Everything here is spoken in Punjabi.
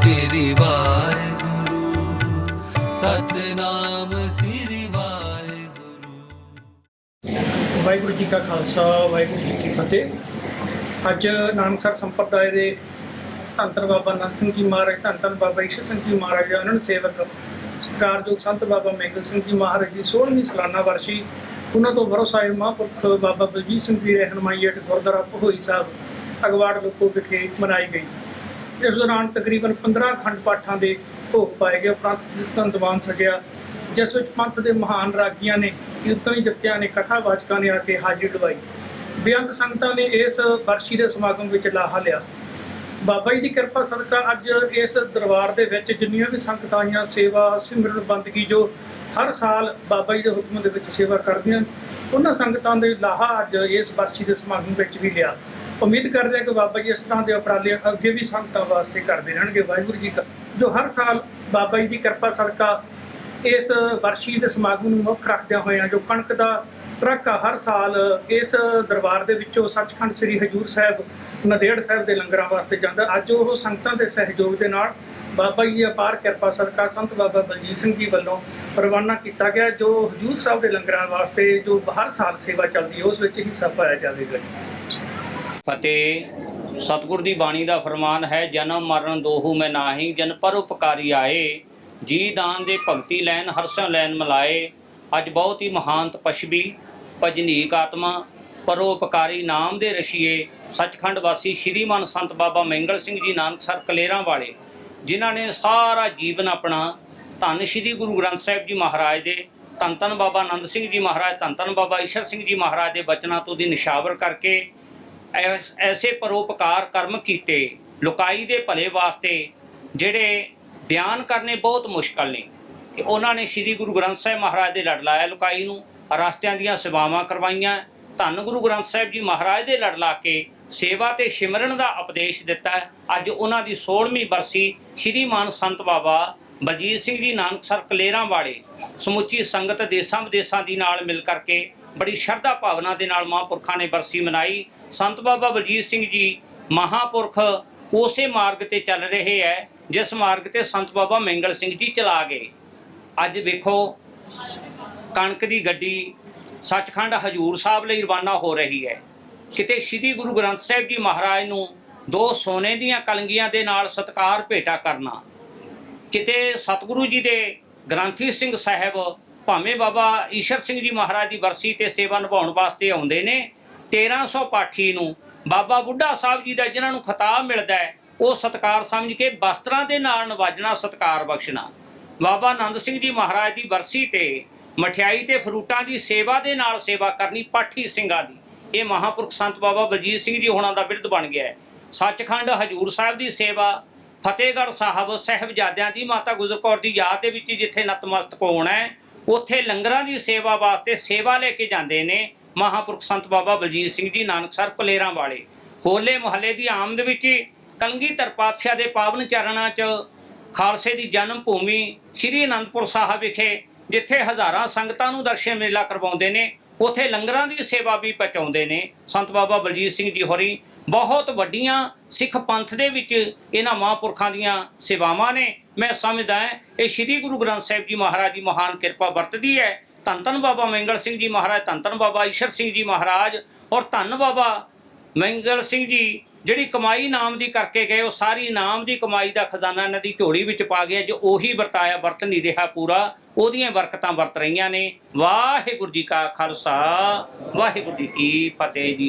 ਸ੍ਰੀ ਵਾਹਿਗੁਰੂ, ਸਤਨਾਮ ਸ੍ਰੀ ਵਾਹਿਗੁਰੂ। ਵਾਹਿਗੁਰੂ ਜੀ ਕਾ ਖਾਲਸਾ, ਵਾਹਿਗੁਰੂ ਜੀ ਕੀ ਫਤਿਹ। ਅੱਜ ਨਾਨਕਸਰ ਸੰਪਰਦਾਇ ਦੇ ਧੰਨ ਬਾਬਾ ਨੰਦ ਸਿੰਘ ਜੀ ਮਹਾਰਾਜ ਧੰਨ ਬਾਬਾ ਈਸ਼ਰ ਸਿੰਘ ਜੀ ਮਹਾਰਾਜ ਅਨੰਦ ਸੇਵਕ ਸਤਿਕਾਰਯੋਗ ਸੰਤ ਬਾਬਾ ਮੈਂਗਲ ਸਿੰਘ ਜੀ ਮਹਾਰਾਜ ਦੀ 16ਵੀਂ ਸਾਲਾਨਾ ਵਰਸੀ, ਉਹਨਾਂ ਤੋਂ ਬਰੋ ਸਾਹਿਬ ਮਹਾਂਪੁਰਖ ਬਾਬਾ ਬਲਜੀਤ ਸਿੰਘ ਜੀ ਰਹਿਨਮਾਈ ਹੇਠ ਗੁਰਦੁਆਰਾ ਭਹੋਈ ਸਾਹਿਬ, ਅਗਵਾੜ ਲੋਕੋ ਵਿਖੇ ਮਨਾਈ ਗਈ। ਇਸ ਦੌਰਾਨ ਤਕਰੀਬਨ 15 ਖੰਡ ਪਾਠਾਂ ਦੇ ਭੋਗ ਪਾਏ ਗਏ, ਉਪਰੰਤ ਕੀਰਤਨ ਦੀਵਾਨ ਸਜਿਆ, ਜਿਸ ਵਿੱਚ ਪੰਥ ਦੇ ਮਹਾਨ ਰਾਗੀਆਂ ਨੇ ਕੀਰਤਨੀ ਜਥਿਆਂ ਨੇ ਕਥਾਵਾਚਕਾਂ ਨੇ ਆ ਕੇ ਹਾਜ਼ਰੀ ਦਿਵਾਈ ਬੇਅੰਤ ਸੰਗਤਾਂ ਨੇ ਇਸ ਬਰਸ਼ੀ ਦੇ ਸਮਾਗਮ ਵਿੱਚ ਲਾਹਾ ਲਿਆ। ਬਾਬਾ ਜੀ ਦੀ ਕਿਰਪਾ ਸਦਕਾ ਅੱਜ ਇਸ ਦਰਬਾਰ ਦੇ ਵਿੱਚ ਜਿੰਨੀਆਂ ਵੀ ਸੰਗਤਾਂ ਆਈਆਂ, ਸੇਵਾ, ਸਿਮਰਨ, ਬੰਦਗੀ ਜੋ ਹਰ ਸਾਲ ਬਾਬਾ ਜੀ ਦੇ ਹੁਕਮ ਦੇ ਵਿੱਚ ਸੇਵਾ ਕਰਦੀਆਂ, ਉਹਨਾਂ ਸੰਗਤਾਂ ਦੇ ਲਾਹਾ ਅੱਜ ਇਸ ਬਰਸ਼ੀ ਦੇ ਸਮਾਗਮ ਵਿੱਚ ਵੀ ਲਿਆ। ਉਮੀਦ ਕਰਦੇ ਹਾਂ ਕਿ ਬਾਬਾ ਜੀ ਇਸ ਤਰ੍ਹਾਂ ਦੇ ਉਪਰਾਲੇ ਅੱਗੇ ਵੀ ਸੰਗਤਾਂ ਵਾਸਤੇ ਕਰਦੇ ਰਹਿਣਗੇ। ਵਾਹਿਗੁਰੂ ਜੀ ਕਾ ਜੋ ਹਰ ਸਾਲ ਬਾਬਾ ਜੀ ਦੀ ਕਿਰਪਾ ਸਦਕਾ ਇਸ ਵਰਸ਼ੀ ਦੇ ਸਮਾਗਮ ਨੂੰ ਮੁੱਖ ਰੱਖਦਿਆਂ ਹੋਇਆਂ ਜੋ ਕਣਕ ਦਾ ਟਰੱਕ ਹਰ ਸਾਲ ਇਸ ਦਰਬਾਰ ਦੇ ਵਿੱਚੋਂ ਸੱਚਖੰਡ ਸ੍ਰੀ ਹਜੂਰ ਸਾਹਿਬ, ਨੰਦੇੜ ਸਾਹਿਬ ਦੇ ਲੰਗਰਾਂ ਵਾਸਤੇ ਜਾਂਦਾ। ਅੱਜ ਉਹ ਸੰਗਤਾਂ ਦੇ ਸਹਿਯੋਗ ਦੇ ਨਾਲ ਬਾਬਾ ਜੀ ਦੀ ਅਪਾਰ ਕਿਰਪਾ ਸਦਕਾ ਸੰਤ ਬਾਬਾ ਬਲਜੀਤ ਸਿੰਘ ਜੀ ਵੱਲੋਂ ਰਵਾਨਾ ਕੀਤਾ ਗਿਆ, ਜੋ ਹਜੂਰ ਸਾਹਿਬ ਦੇ ਲੰਗਰਾਂ ਵਾਸਤੇ ਜੋ ਹਰ ਸਾਲ ਸੇਵਾ ਚੱਲਦੀ ਹੈ, ਉਸ ਵਿੱਚ ਹਿੱਸਾ ਪਾਇਆ ਜਾਵੇਗਾ ਜੀ। ਫਤਿਹ ਸਤਿਗੁਰ ਦੀ ਬਾਣੀ ਦਾ ਫਰਮਾਨ ਹੈ, ਜਨਮ ਮਰਨ ਦੋਹੂ ਮੈਂ ਨਾਹੀ, ਜਨ ਪਰਉਪਕਾਰੀ ਆਏ। ਜੀ ਦਾਨ ਦੇ ਭਗਤੀ ਲੈਨ ਹਰਸੋਂ ਲੈਨ ਮਲਾਏ। ਅੱਜ ਬਹੁਤ ਹੀ ਮਹਾਨ ਤਪਸ਼ਵੀ ਭਜਨੀਕ ਆਤਮਾ ਪਰੋਪਕਾਰੀ ਨਾਮ ਦੇ ਰਸ਼ੀਏ ਸੱਚਖੰਡ ਵਾਸੀ ਸ਼੍ਰੀਮਾਨ ਸੰਤ ਬਾਬਾ ਮੰਗਲ ਸਿੰਘ ਜੀ ਨਾਨਕਸਰ ਕਲੇਰਾਂ ਵਾਲੇ, ਜਿਨ੍ਹਾਂ ਨੇ ਸਾਰਾ ਜੀਵਨ ਆਪਣਾ ਧੰਨ ਸ਼੍ਰੀ ਗੁਰੂ ਗ੍ਰੰਥ ਸਾਹਿਬ ਜੀ ਮਹਾਰਾਜ ਦੇ, ਧੰਨ ਧੰਨ ਬਾਬਾ ਆਨੰਦ ਸਿੰਘ ਜੀ ਮਹਾਰਾਜ, ਧੰਨ ਧੰਨ ਬਾਬਾ ਈਸ਼ਰ ਸਿੰਘ ਜੀ ਮਹਾਰਾਜ ਦੇ ਬਚਨਾਂ ਤੋਂ ਦੀ ਨਿਸ਼ਾਵਰ ਕਰਕੇ ਐਸ- ਐਸੇ ਪਰੋਪਕਾਰ ਕਰਮ ਕੀਤੇ, ਲੁਕਾਈ ਦੇ ਭਲੇ ਵਾਸਤੇ ਜਿਹੜੇ ਬਿਆਨ ਕਰਨੇ ਬਹੁਤ ਮੁਸ਼ਕਲ ਨੇ। ਕਿ ਉਹਨਾਂ ਨੇ ਸ੍ਰੀ ਗੁਰੂ ਗ੍ਰੰਥ ਸਾਹਿਬ ਮਹਾਰਾਜ ਦੇ ਲੜ ਲਾਇਆ ਲੁਕਾਈ ਨੂੰ, ਰਸਤਿਆਂ ਦੀਆਂ ਸੇਵਾਵਾਂ ਕਰਵਾਈਆਂ। ਧੰਨ ਗੁਰੂ ਗ੍ਰੰਥ ਸਾਹਿਬ ਜੀ ਮਹਾਰਾਜ ਦੇ ਲੜ ਲਾ ਕੇ ਸੇਵਾ ਤੇ ਸਿਮਰਨ ਦਾ ਉਪਦੇਸ਼ ਦਿੱਤਾ। ਅੱਜ ਉਹਨਾਂ ਦੀ 16ਵੀਂ ਬਰਸੀ ਸ੍ਰੀ ਮਾਨ ਸੰਤ ਬਾਬਾ ਬਲਜੀਤ ਸਿੰਘ ਜੀ ਨਾਨਕਸਰ ਕਲੇਰਾਂ ਵਾਲੇ ਸਮੁੱਚੀ ਸੰਗਤ ਦੇਸਾਂ ਵਿਦੇਸਾਂ ਦੀ ਨਾਲ ਮਿਲ ਕਰਕੇ ਬੜੀ ਸ਼ਰਧਾ ਭਾਵਨਾ ਦੇ ਨਾਲ ਮਹਾਂਪੁਰਖਾਂ ਨੇ ਬਰਸੀ ਮਨਾਈ। ਸੰਤ ਬਾਬਾ ਬਲਜੀਤ ਸਿੰਘ ਜੀ ਮਹਾਂਪੁਰਖ ਉਸੇ ਮਾਰਗ ਤੇ ਚੱਲ ਰਹੇ ਹੈ ਜਿਸ ਮਾਰਗ ਤੇ ਸੰਤ ਬਾਬਾ ਮੰਗਲ ਸਿੰਘ ਜੀ ਚਲਾ ਗਏ। ਅੱਜ ਵੇਖੋ, ਕਣਕ ਦੀ ਗੱਡੀ ਸੱਚਖੰਡ ਹਜੂਰ ਸਾਹਿਬ ਲਈ ਰਵਾਨਾ ਹੋ ਰਹੀ ਹੈ ਕਿਤੇ ਸ੍ਰੀ ਗੁਰੂ ਗ੍ਰੰਥ ਸਾਹਿਬ ਜੀ ਮਹਾਰਾਜ ਨੂੰ ਦੋ ਸੋਨੇ ਦੀਆਂ ਕਲੰਗੀਆਂ ਦੇ ਨਾਲ ਸਤਕਾਰ ਭੇਟਾ ਕਰਨਾ, ਕਿਤੇ ਸਤਿਗੁਰੂ ਜੀ ਦੇ ਗ੍ਰੰਥੀ ਸਿੰਘ ਸਾਹਿਬ ਭਾਵੇਂ ਬਾਬਾ ਈਸ਼ਰ ਸਿੰਘ ਜੀ ਮਹਾਰਾਜ ਦੀ ਬਰਸੀ ਤੇ ਸੇਵਾ ਨਿਭਾਉਣ ਵਾਸਤੇ ਆਉਂਦੇ ਨੇ 1300 ਪਾਠੀ ਨੂੰ ਬਾਬਾ ਬੁੱਢਾ ਸਾਹਿਬ ਜੀ ਦਾ ਜਿਨ੍ਹਾਂ ਨੂੰ ਖਿਤਾਬ ਮਿਲਦਾ ਹੈ, ਉਹ ਸਤਕਾਰ ਸਮਝ ਕੇ ਬਸਤਰਾਂ ਦੇ ਨਾਲ ਨਵਾਜਣਾ, ਸਤਕਾਰ ਬਖਸ਼ਣਾ। ਬਾਬਾ ਆਨੰਦ ਸਿੰਘ ਜੀ ਮਹਾਰਾਜ ਦੀ ਬਰਸੀ ਤੇ ਮਠਿਆਈ ਤੇ ਫਰੂਟਾਂ ਦੀ ਸੇਵਾ ਦੇ ਨਾਲ ਸੇਵਾ ਕਰਨੀ ਪਾਠੀ ਸਿੰਘਾਂ ਦੀ। ਇਹ ਮਹਾਪੁਰਖ ਸੰਤ ਬਾਬਾ ਬਲਜੀਤ ਸਿੰਘ ਜੀ ਹੋਣਾ ਦਾ ਬਿਰਧ ਬਣ ਗਿਆ ਹੈ। ਸੱਚਖੰਡ ਹਜੂਰ ਸਾਹਿਬ ਦੀ ਸੇਵਾ, ਫਤਿਹਗੜ੍ਹ ਸਾਹਿਬ ਸਹਿਬਜ਼ਾਦਿਆਂ ਦੀ ਮਾਤਾ ਗੁਜਰ ਕੌਰ ਦੀ ਯਾਦ ਦੇ ਵਿੱਚ ਜਿੱਥੇ ਨਤਮਸਤਕ ਹੋਣਾ ਹੈ ਉੱਥੇ ਲੰਗਰਾਂ ਦੀ ਸੇਵਾ ਵਾਸਤੇ ਸੇਵਾ ਲੈ ਕੇ ਜਾਂਦੇ ਨੇ ਮਹਾਂਪੁਰਖ ਸੰਤ ਬਾਬਾ ਬਲਜੀਤ ਸਿੰਘ ਜੀ ਨਾਨਕਸਰ ਪਲੇਰਾਂ ਵਾਲੇ। ਹੋਲੇ ਮੁਹੱਲੇ ਦੀ ਆਮਦ ਵਿੱਚ ਕਲਗੀਧਰ ਪਾਤਸ਼ਾਹ ਦੇ ਪਾਵਨ ਚਰਨਾਂ 'ਚ ਖਾਲਸੇ ਦੀ ਜਨਮ ਭੂਮੀ ਸ੍ਰੀ ਅਨੰਦਪੁਰ ਸਾਹਿਬ ਵਿਖੇ, ਜਿੱਥੇ ਹਜ਼ਾਰਾਂ ਸੰਗਤਾਂ ਨੂੰ ਦਰਸ਼ਨ ਮੇਲਾ ਕਰਵਾਉਂਦੇ ਨੇ, ਉਥੇ ਲੰਗਰਾਂ ਦੀ ਸੇਵਾ ਵੀ ਪਹੁੰਚਾਉਂਦੇ ਨੇ। ਸੰਤ ਬਾਬਾ ਬਲਜੀਤ ਸਿੰਘ ਜੀ ਹੋਰੀ, ਬਹੁਤ ਵੱਡੀਆਂ ਸਿੱਖ ਪੰਥ ਦੇ ਵਿੱਚ ਇਹਨਾਂ ਮਹਾਂਪੁਰਖਾਂ ਦੀਆਂ ਸੇਵਾਵਾਂ ਨੇ। ਮੈਂ ਸਮਝਦਾ ਇਹ ਸ੍ਰੀ ਗੁਰੂ ਗ੍ਰੰਥ ਸਾਹਿਬ ਜੀ ਮਹਾਰਾਜ ਦੀ ਮਹਾਨ ਕਿਰਪਾ ਵਰਤਦੀ ਹੈ। ਧੰਨ ਧੰਨ ਬਾਬਾ ਮੰਗਲ ਸਿੰਘ ਜੀ ਮਹਾਰਾਜ, ਧੰਨ ਧੰਨ ਬਾਬਾ ਈਸ਼ਰ ਸਿੰਘ ਜੀ ਮਹਾਰਾਜ ਔਰ ਧੰਨ ਬਾਬਾ ਮੰਗਲ ਸਿੰਘ ਜੀ, ਜਿਹੜੀ ਕਮਾਈ ਨਾਮ ਦੀ ਕਰਕੇ ਗਏ, ਉਹ ਸਾਰੀ ਨਾਮ ਦੀ ਕਮਾਈ ਦਾ ਖਜ਼ਾਨਾ ਇਹਨਾਂ ਦੀ ਝੋਲੀ ਵਿੱਚ ਪਾ ਗਿਆ ਜੋ ਉਹੀ ਵਰਤਾਇਆ, ਵਰਤ ਨਹੀਂ ਰਿਹਾ ਪੂਰਾ, ਉਹਦੀਆਂ ਬਰਕਤਾਂ ਵਰਤ ਰਹੀਆਂ ਨੇ। ਵਾਹਿਗੁਰੂ ਜੀ ਕਾ ਖਾਲਸਾ, ਵਾਹਿਗੁਰੂ ਜੀ ਕੀ ਫਤਿਹ ਜੀ।